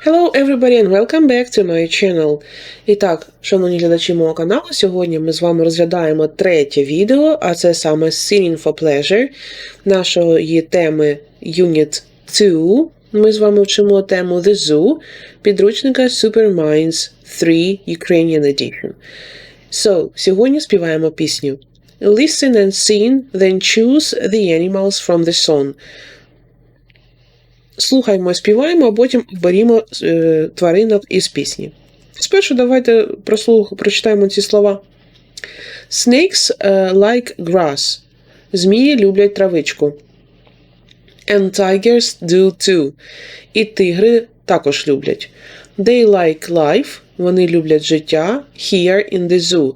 Hello everybody and welcome back to my channel. І так, шановні глядачі мого каналу, сьогодні ми з вами розглядаємо третє відео, а це саме Singing for Pleasure нашої теми Unit 2. Ми з вами вчимо тему The Zoo підручника Superminds 3 Ukrainian Edition. So, сьогодні співаємо пісню Listen and sing, then choose the animals from the song. Слухаємо, співаємо, а потім оберімо е, тваринок із пісні. Спершу давайте прослух, прочитаємо ці слова. Snakes е, like grass. Змії люблять травичку. And tigers do too. І тигри також люблять. They like life. Вони люблять життя. Here in the zoo.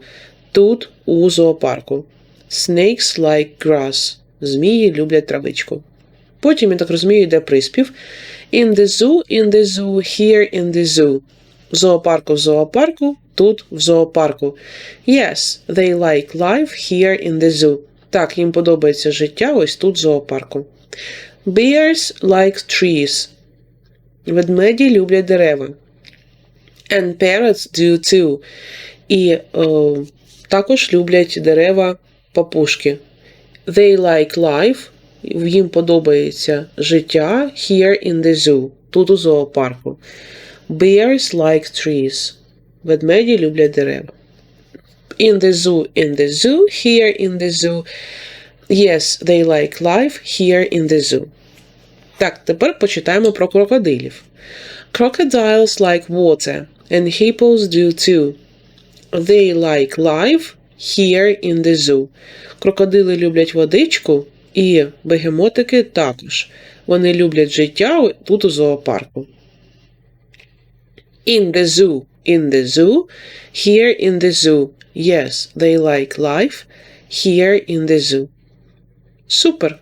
Тут у зоопарку. Snakes like grass. Змії люблять травичку. Потім, я так розумію, йде приспів. In the zoo, in the zoo, here in the zoo. В зоопарку в зоопарку, тут в зоопарку. Yes, they like life here in the zoo. Так, їм подобається життя ось тут в зоопарку. Bears like trees. Ведмеді люблять дерева. And parrots do too. І о, також люблять дерева папушки. They like life. Їм подобається життя here in the zoo. Тут у зоопарку. Bears like trees. Ведмеді люблять дерева. In the zoo, in the zoo, here in the zoo. Yes, they like life here in the zoo. Так, тепер почитаємо про крокодилів. Crocodiles like water, and hippos do too. They like life here in the zoo. Крокодили люблять водичку, і бегемотики також. Вони люблять життя тут у зоопарку. In the zoo, in the zoo, here in the zoo. Yes, they like life here in the zoo. Супер!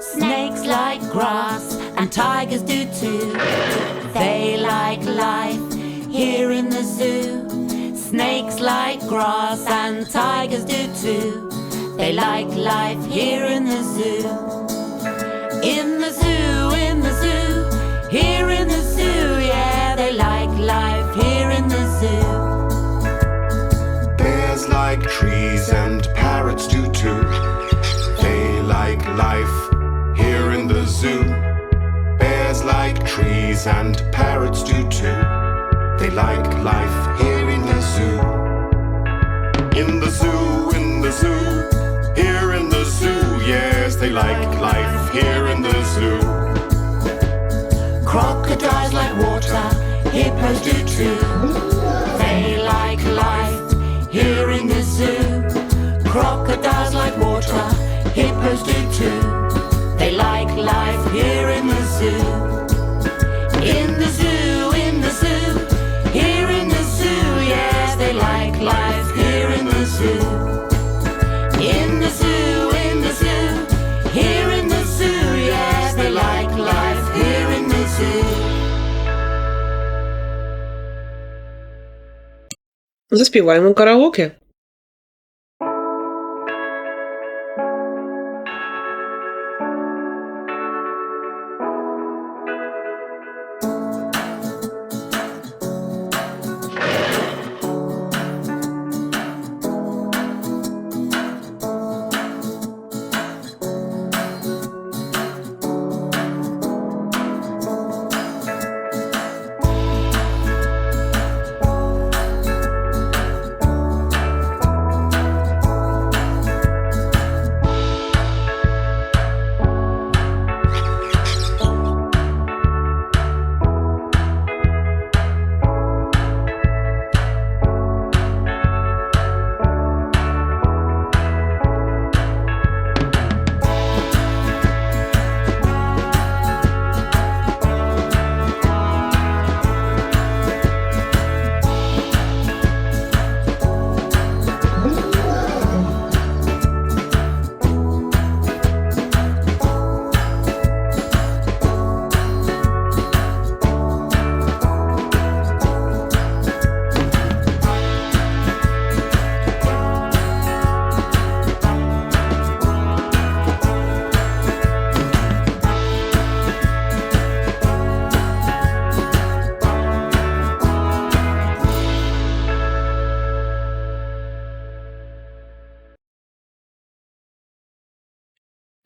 Snakes like grass tigers do too. They like life here in the zoo. Snakes like grass and tigers do too. They like life here in the zoo. In the zoo, in the zoo, here in the zoo, yeah, they like life here in the zoo. Bears like trees and parrots do too. They like life here in the zoo. Like trees and parrots do too. They like life here in the zoo. In the zoo, in the zoo, here in the zoo. Yes, they like life here in the zoo. Crocodiles like water, hippos do too. They like life here in the zoo. Crocodiles like water, hippos do too. Заспіваємо караоке.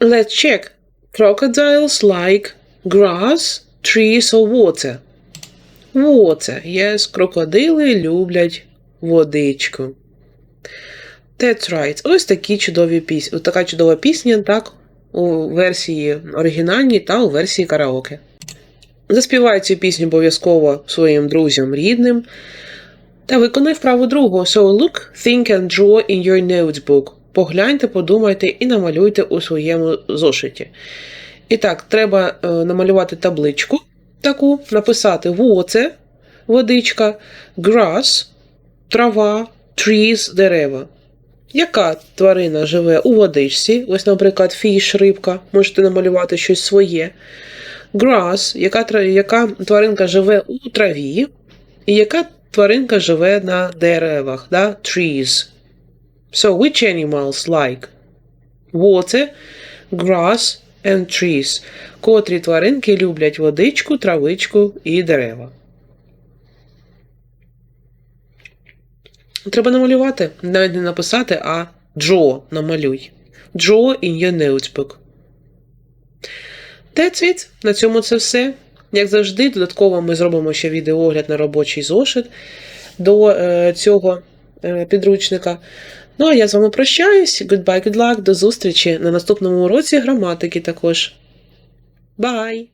Let's check. Crocodiles like grass, trees or water. Water. Yes, крокодили люблять водичку. That's right. Ось такі чудові пісні. Така чудова пісня, так, у версії оригінальній та у версії караоке. Заспівай цю пісню обов'язково своїм друзям рідним. Та виконай вправу другу. So look, think and draw in your notebook. Погляньте, подумайте і намалюйте у своєму зошиті. І так, треба е, намалювати табличку таку, написати water, водичка, grass, трава, trees, дерева. Яка тварина живе у водичці? Ось, наприклад, fish, рибка, можете намалювати щось своє. Grass, яка, яка тваринка живе у траві, і яка тваринка живе на деревах, да? trees. So, which animals like? Water, grass and trees. Котрі тваринки люблять водичку, травичку і дерева. Треба намалювати. Навіть не написати, а draw намалюй. Draw in your notebook. That's it. На цьому це все. Як завжди, додатково ми зробимо ще відеоогляд на робочий зошит до е, цього е, підручника. Ну а я з вами прощаюсь. Goodbye, good luck, до зустрічі на наступному уроці граматики також. Bye!